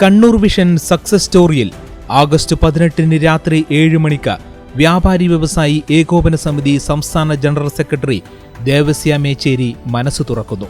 Kannur vision success സ്റ്റോറിയിൽ August പതിനെട്ടിന് രാത്രി ഏഴ് മണിക്ക് വ്യാപാരി വ്യവസായി ഏകോപന സമിതി സംസ്ഥാന ജനറൽ സെക്രട്ടറി ദേവസ്യ മേച്ചേരി മനസ്സ് തുറക്കുന്നു.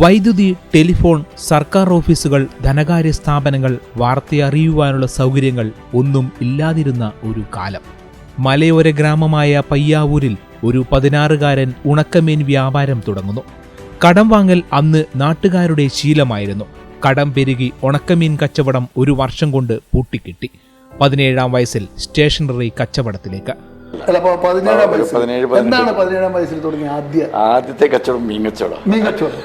വൈദ്യുതി ടെലിഫോൺ സർക്കാർ ഓഫീസുകൾ ധനകാര്യ സ്ഥാപനങ്ങൾ വാർത്തയറിയുവാനുള്ള സൗകര്യങ്ങൾ ഒന്നും ഇല്ലാതിരുന്ന ഒരു കാലം. മലയോര ഗ്രാമമായ പയ്യാവൂരിൽ ഒരു പതിനാറുകാരൻ ഉണക്കമീൻ വ്യാപാരം തുടങ്ങുന്നു. കടം വാങ്ങൽ അന്ന് നാട്ടുകാരുടെ ശീലമായിരുന്നു. കടം പെരുകി ഉണക്കമീൻ കച്ചവടം ഒരു വർഷം കൊണ്ട് പൂട്ടിക്കിട്ടി. പതിനേഴാം വയസ്സിൽ സ്റ്റേഷനറി കച്ചവടത്തിലേക്ക്. എന്താണ് പതിനേഴാം വയസ്സിൽ തുടങ്ങിയ ആദ്യ ആദ്യത്തെ കച്ചവടം മീൻ കച്ചവടം മീൻ കച്ചവടം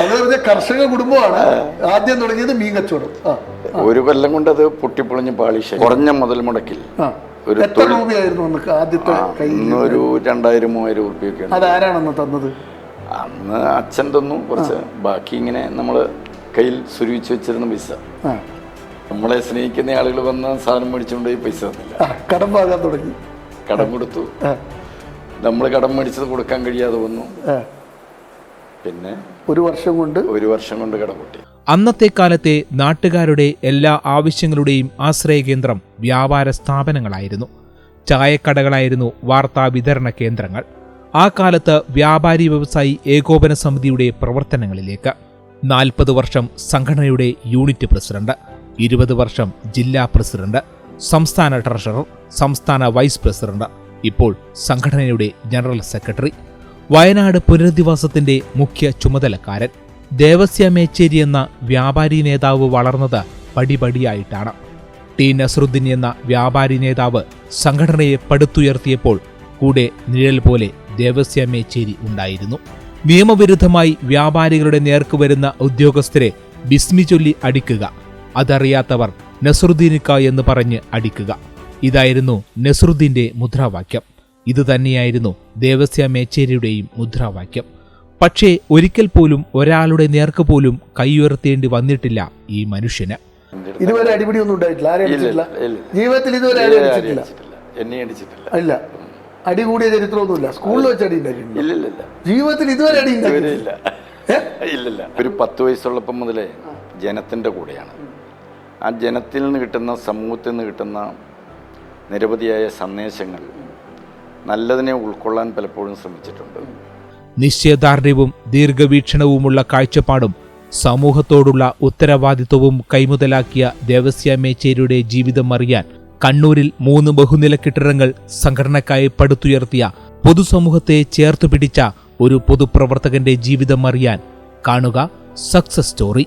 അത് പറഞ്ഞ കർഷക കുടുംബമാണ്. ആദ്യം തുടങ്ങിയത് മീൻ കച്ചവടം. ഒരു കൊല്ലം കൊണ്ട് അത് പൊട്ടിപ്പൊളിഞ്ഞ് പാളിശ കുറഞ്ഞ മുതൽ മുടക്കിൽ. ഒരു എത്ര രൂപയായിരുന്നു ആദ്യത്തെ ഒരു രണ്ടായിരം മൂവായിരം ഉറുപ്പ്യൊക്കെയാണ്. അതാരാണെന്ന് തന്നത്? അന്ന് അച്ഛൻ തന്നു. കുറച്ച് ബാക്കി ഇങ്ങനെ നമ്മൾ കയ്യിൽ സുരുവിച്ച് വെച്ചിരുന്ന പൈസ. നമ്മളെ സ്നേഹിക്കുന്ന ആളുകൾ വന്ന് സാധനം മേടിച്ചുകൊണ്ട് പോയി പൈസ തന്നില്ല. കടം വാങ്ങാൻ തുടങ്ങി. കടം കൊടുത്തു. നമ്മൾ കടം മേടിച്ചത് കൊടുക്കാൻ കഴിയാതെ വന്നു. പിന്നെ ഒരു വർഷം കൊണ്ട് ഒരു വർഷം കൊണ്ട് കിടപൊട്ടി അന്നത്തെ കാലത്തെ നാട്ടുകാരുടെ എല്ലാ ആവശ്യങ്ങളുടെയും ആശ്രയ കേന്ദ്രം വ്യാപാര സ്ഥാപനങ്ങളായിരുന്നു. ചായക്കടകളായിരുന്നു വാർത്താ വിതരണ കേന്ദ്രങ്ങൾ. ആ കാലത്ത് വ്യാപാരി വ്യവസായി ഏകോപന സമിതിയുടെ പ്രവർത്തനങ്ങളിലേക്ക്. നാൽപ്പത് വർഷം സംഘടനയുടെ യൂണിറ്റ് പ്രസിഡന്റ്. ഇരുപത് വർഷം ജില്ലാ പ്രസിഡന്റ്. സംസ്ഥാന ട്രഷറർ സംസ്ഥാന വൈസ് പ്രസിഡന്റ്. ഇപ്പോൾ സംഘടനയുടെ ജനറൽ സെക്രട്ടറി. വയനാട് പുനരധിവാസത്തിന്റെ മുഖ്യ ചുമതലക്കാരൻ. ദേവസ്യ മേച്ചേരി എന്ന വ്യാപാരി നേതാവ് വളർന്നത് പടിപടിയായിട്ടാണ്. ടി നസറുദ്ദീൻ എന്ന വ്യാപാരി നേതാവ് സംഘടനയെ പടുത്തുയർത്തിയപ്പോൾ കൂടെ നിഴൽ പോലെ ദേവസ്യ മേച്ചേരി ഉണ്ടായിരുന്നു. നിയമവിരുദ്ധമായി വ്യാപാരികളുടെ നേർക്ക് വരുന്ന ഉദ്യോഗസ്ഥരെ ബിസ്മി ചൊല്ലി അടിക്കുക അതറിയാത്തവർ നസറുദ്ദീനിക്ക എന്ന് പറഞ്ഞ് അടിക്കുക. ഇതായിരുന്നു നസറുദ്ദീന്റെ മുദ്രാവാക്യം. ഇതുതന്നെയായിരുന്നു ദേവസ്യ മേച്ചേരിയുടെയും മുദ്രാവാക്യം. പക്ഷേ ഒരിക്കൽ പോലും ഒരാളുടെ നേർക്ക് പോലും കൈയുയർത്തേണ്ടി വന്നിട്ടില്ല ഈ മനുഷ്യന്. ഇതുവരെ അടിപിടി ഒന്നും ഉണ്ടായിട്ടില്ല. ജീവിതത്തിൽ ഇതുവരെ ആരെയും അടിച്ചിട്ടില്ല. എന്നെ അടിച്ചിട്ടില്ല. ഇല്ല. അടി കൂടിയ ചരിത്രമൊന്നുമില്ല. സ്കൂളിൽ വെച്ച് അടി ഉണ്ടായിട്ടില്ല ഇല്ല ഇല്ല ഇല്ല. ജീവിതത്തിൽ ഇതുവരെ അടി ഉണ്ടായിട്ടില്ല. ഇല്ലില്ല ഒരു പത്ത് വയസ്സുള്ളപ്പം മുതലേ ജനത്തിന്റെ കൂടെയാണ്. ആ ജനത്തിൽ നിന്ന് കിട്ടുന്ന സമൂഹത്തിൽ നിന്ന് കിട്ടുന്ന നിരവധിയായ സന്ദേശങ്ങൾ നല്ലതിനെ ഉൾക്കൊള്ളാൻ പലപ്പോഴും ശ്രമിച്ചിട്ടുണ്ട്. നിശ്ചയദാർഢ്യവും ദീർഘവീക്ഷണവുമുള്ള കാഴ്ചപ്പാടും സമൂഹത്തോടുള്ള ഉത്തരവാദിത്വവും കൈമുതലാക്കിയ ദേവസ്യ മേച്ചേരിയുടെ ജീവിതം അറിയാൻ കണ്ണൂരിൽ മൂന്ന് ബഹുനില കെട്ടിടങ്ങൾ സംഘടനക്കായി പടുത്തുയർത്തിയ പൊതുസമൂഹത്തെ ചേർത്തു പിടിച്ച ഒരു പൊതുപ്രവർത്തകന്റെ ജീവിതം അറിയാൻ കാണുക സക്സസ് സ്റ്റോറി.